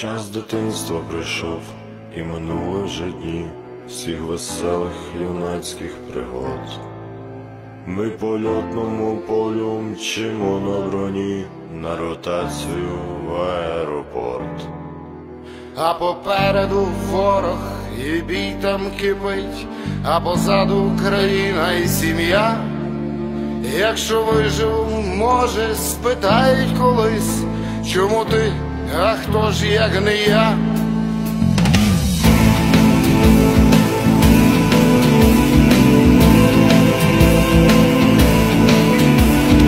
Час дитинства прийшов, і минули вже дні всіх веселих юнацьких пригод. Ми по льотному полю мчимо на броні на ротацію в аеропорт. А попереду ворог і бій там кипить, а позаду країна і сім'я. Якщо вижив, може, спитають колись, чому ти, а хто ж як не я?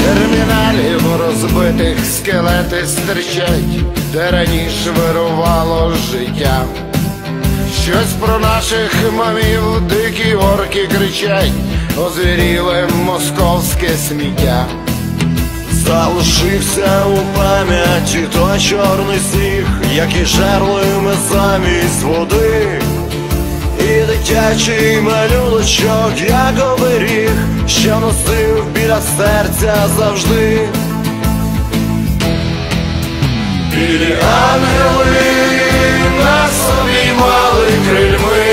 Терміналів розбитих скелети стирчать, де раніше вирувало життя. Щось про наших мамів дикі орки кричать, озвіріле московське сміття. Залишився у пам'яті той чорний сніг, який жерли ми замість води. І дитячий малюночок, як оберіг, що носив біля серця завжди. Білі ангели нас обіймали крильми,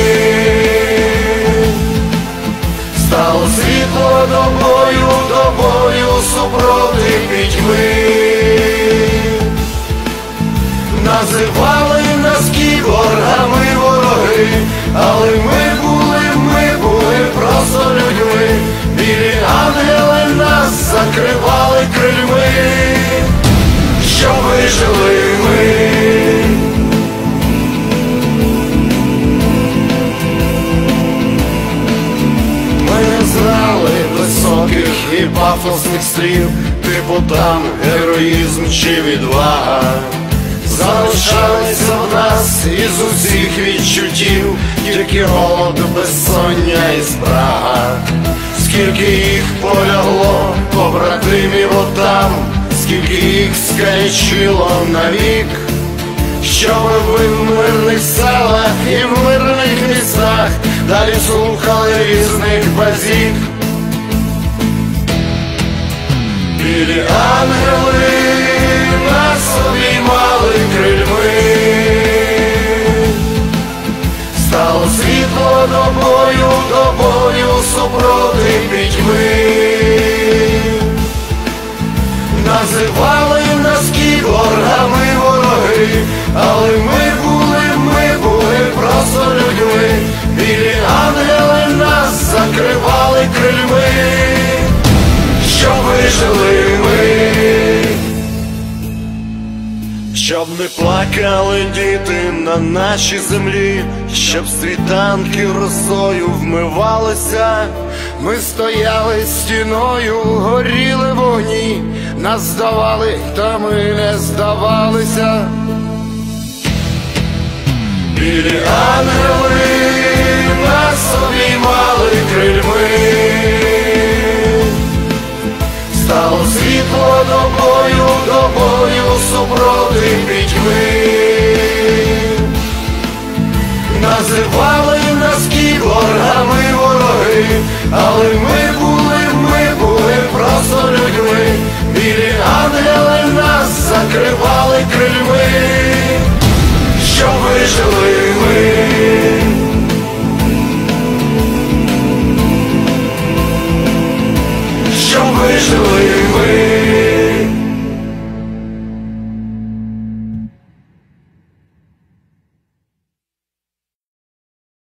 стало світло до супроти пітьми. Називали нас кіборгами вороги, але ми були, ми були просто людьми. Білі ангели нас закривали крильми, що вижили і пафосних слів, типу там героїзм чи відвага. Залишалися в нас із усіх відчуттів, тільки голод, безсоння і спрага. Скільки їх полягло, побратимів отам, скільки їх скалічило навік, що ви в мирних селах і в мирних містах далі слухали різних базік. Білі ангели нас обіймали крильми, стало світло до Щоб не плакали діти на нашій землі, щоб світанки росою вмивалися. Ми стояли стіною, горіли вогні, нас здавали, та ми не здавалися. Білі Називали нас кіборгами вороги, але ми були,